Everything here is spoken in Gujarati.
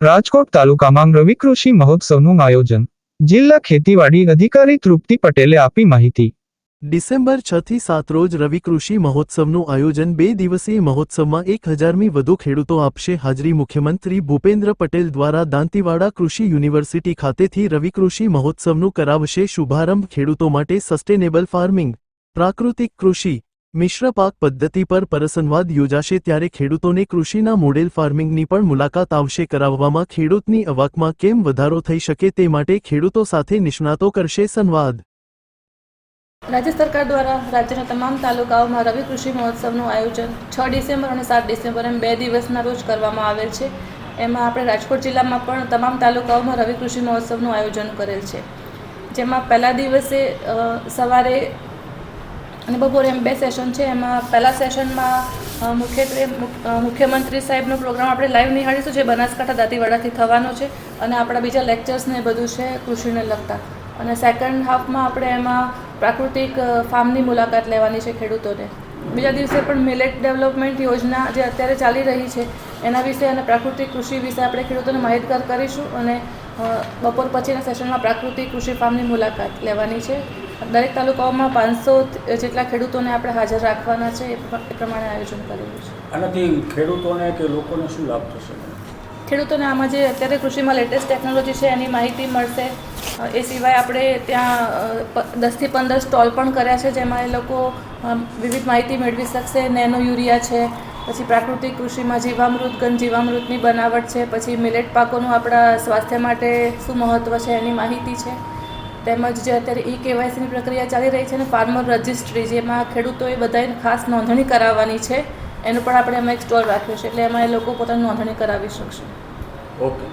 રાજકોટ તાલુકામાં રવિ કૃષિ મહોત્સવનું આયોજન. જિલ્લા ખેતીવાડી અધિકારી તૃપ્તિ પટેલે આપી માહિતી. ડિસેમ્બર છ થી સાત રોજ રવિ કૃષિ મહોત્સવનું આયોજન બે દિવસીય મહોત્સવમાં એક હજારમી વધુ ખેડૂતો આપશે. હાજરી મુખ્યમંત્રી ભૂપેન્દ્ર પટેલ દ્વારા દાંતીવાડા કૃષિ યુનિવર્સિટી ખાતેથી રવિ કૃષિ મહોત્સવનું કરાવશે. શુભારંભ ખેડૂતો માટે સસ્ટેનેબલ ફાર્મિંગ, પ્રાકૃતિક કૃષિ મિશ્ર પાક પદ્ધતિ પર પરસંવાદ યોજાશે ત્યારે ખેડૂતોને કૃષિના મોડેલ ફાર્મિંગની પણ મુલાકાત આવશે. કરાવવામાં ખેડૂતની અવાકમાં કેમ વધારો થઈ શકે તે માટે ખેડૂતો સાથે નિષ્ણાતો કરશે સંવાદ. રાજ્ય સરકાર દ્વારા રાજ્યના તમામ તાલુકાઓમાં રવિ કૃષિ મહોત્સવનું આયોજન છ ડિસેમ્બર અને સાત ડિસેમ્બર એમ બે દિવસના રોજ કરવામાં આવેલ છે. એમાં આપણે રાજકોટ જિલ્લામાં પણ તમામ તાલુકાઓમાં રવિ કૃષિ મહોત્સવનું આયોજન કરેલ છે. જેમાં પહેલા દિવસે સવારે અને બપોરે એમ બે સેશન છે. એમાં પહેલા સેશનમાં મુખ્યત્વે મુખ્યમંત્રી સાહેબનો પ્રોગ્રામ આપણે લાઈવ નિહાળીશું, જે બનાસકાંઠા દાંતીવાડાથી થવાનો છે અને આપણા બીજા લેક્ચર્સ ને બધું છે કૃષિને લગતા. અને સેકન્ડ હાફમાં આપણે એમાં પ્રાકૃતિક ફાર્મની મુલાકાત લેવાની છે ખેડૂતોને. બીજા દિવસે પણ મિલેટ ડેવલપમેન્ટ યોજના જે અત્યારે ચાલી રહી છે, એના વિશે અને પ્રાકૃતિક કૃષિ વિશે આપણે ખેડૂતોને માહિતગાર કરીશું અને બપોર પછીના સેશનમાં પ્રાકૃતિક કૃષિ ફાર્મની મુલાકાત લેવાની છે. દરેક તાલુકાઓમાં પાંચસો જેટલા ખેડૂતોને આપણે હાજર રાખવાના છે એ પ્રમાણે આયોજન કરેલું છે. આનાથી ખેડૂતોને કે લોકોને શું લાભ થશે? ખેડૂતોને આમાં જે અત્યારે કૃષિમાં લેટેસ્ટ ટેકનોલોજી છે એની માહિતી મળશે. એ સિવાય આપણે ત્યાં દસથી પંદર સ્ટોલ પણ કર્યા છે જેમાં એ લોકો વિવિધ માહિતી મેળવી શકશે. નેનો યુરિયા છે પછી પ્રાકૃતિક કૃષિમાં જીવામૃત ગન જીવામૃતની બનાવટ છે પછી મિલેટ પાકોનું આપણા સ્વાસ્થ્ય માટે શું મહત્ત્વ છે એની માહિતી છે. તેમજ જે અત્યારે ઈ કેવાયસીની પ્રક્રિયા ચાલી રહી છે અને ફાર્મર રજિસ્ટ્રી જેમાં ખેડૂતોએ બધાએ ખાસ નોંધણી કરાવવાની છે. એનું પણ આપણે એમાં એક સ્ટોલ રાખ્યો છે. એટલે એમાં એ લોકો પોતાની નોંધણી કરાવી શકશે. ઓકે.